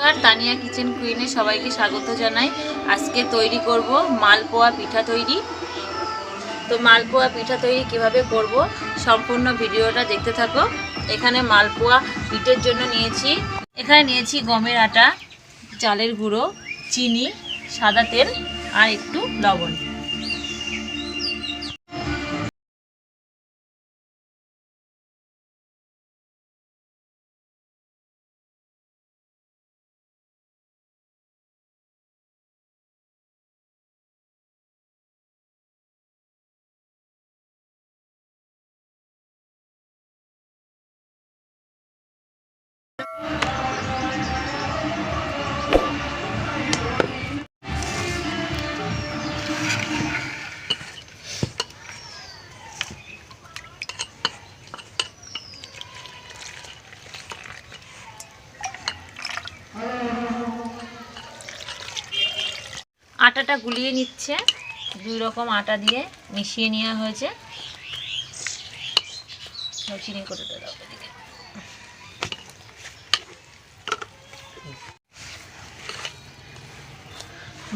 নমস্কার, তানিয়া কিচেন কুইনে সবাইকে স্বাগত জানাই। আজকে তৈরি করব মালপোয়া পিঠা তৈরি। তো মালপোয়া পিঠা তৈরি কীভাবে করব সম্পূর্ণ ভিডিওটা দেখতে থাকো। এখানে মালপোয়া পিঠের জন্য নিয়েছি। এখানে নিয়েছি গমের আটা, চালের গুঁড়ো, চিনি, সাদা তেল আর একটু লবণ। আটাটা গুলিয়ে নিচ্ছে। দুই রকম আটা দিয়ে মিশিয়ে নেওয়া হয়েছে। চিনি দাও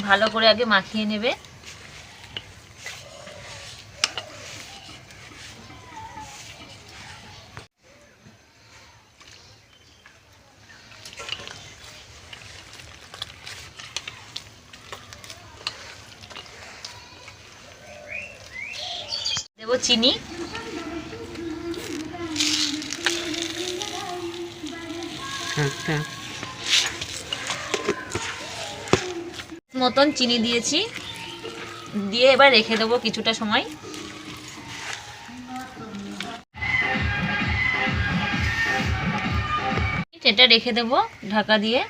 ভালো করে আগে মাখিয়ে নেবে। চিনি। মতন চিনি দিয়েছি। দিয়ে এবার রেখে দেবো কিছুটা সময়। এটা রেখে দেবো ঢাকা দিয়ে।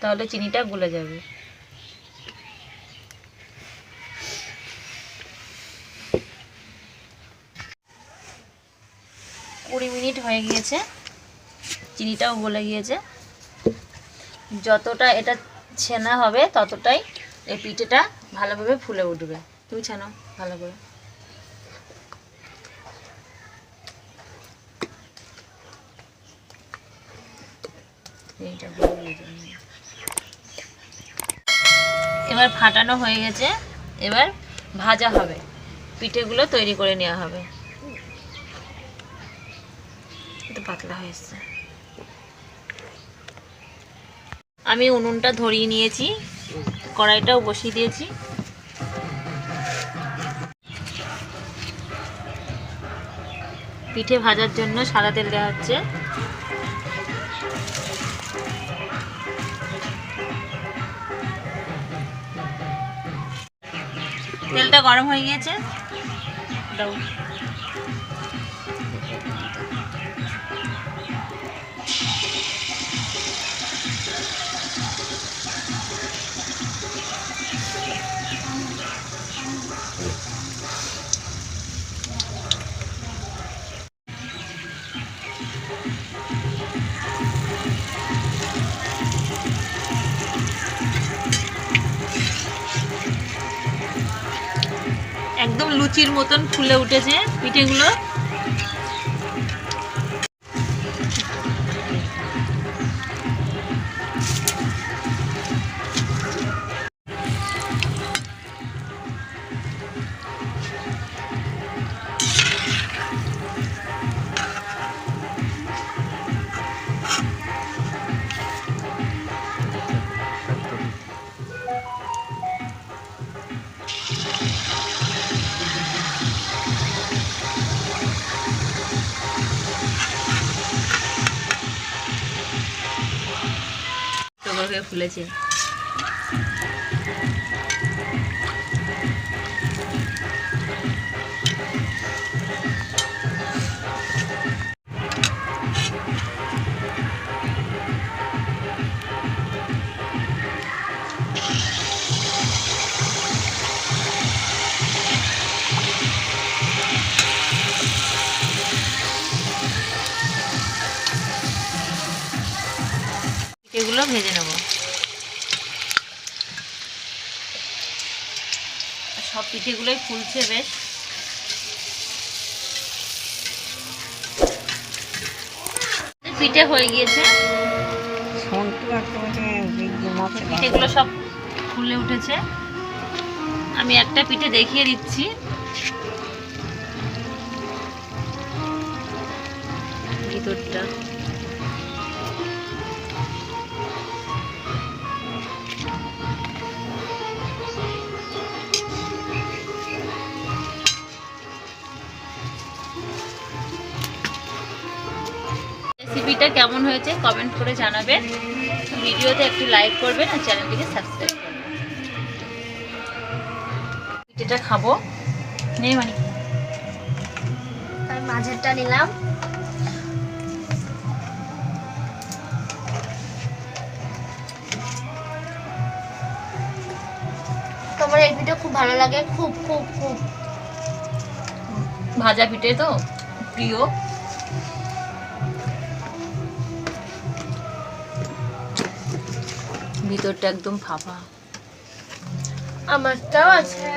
তাহলে চিনিটা গলে যাবে। মিনিট হয়ে গিয়েছে। চিনিটাও গলে গিয়েছে। যতটা এটা ছেনা হবে, ততটাই এই পিঠেটা ভালোভাবে ফুলে উঠবে। তুমি ছানো ভালো করে। এবার ফাটানো হয়ে গেছে। এবার ভাজা হবে। পিঠেগুলো তৈরি করে নেওয়া হবে। একটু পাতলা হয়েছে। আমি উনুনটা ধরিয়ে নিয়েছি, কড়াইটাও বসিয়ে দিয়েছি। পিঠে ভাজার জন্য সাদা তেল দেওয়া হচ্ছে। তেলটা গরম হয়ে গিয়েছে। লুচির মতন ফুলে উঠেছে পিঠেগুলো। ফুলেছে এগুলো ভেজে নেব। সব পিঠেগুলোই ফুলছে বেশ। পিঠে হয়ে গিয়েছে। পিঠেগুলো সব ফুলে উঠেছে। আমি একটা পিঠে দেখিয়ে দিচ্ছি। ভিতরটা। রেসিপিটা কেমন হয়েছে কমেন্ট করে জানাবেন ভিডিওতে একটু লাইক করবেন আর চ্যানেলটিকে সাবস্ক্রাইব করবেন। পিঠেটা খাব। নেই মানে তার মাঝেরটা নিলাম। তোমার এই ভিডিও খুব ভালো লাগে। খুব খুব খুব। ভাজা পিঠে তো প্রিয়। ভিতরটা একদম ফাঁপা। আমারটাও আছে।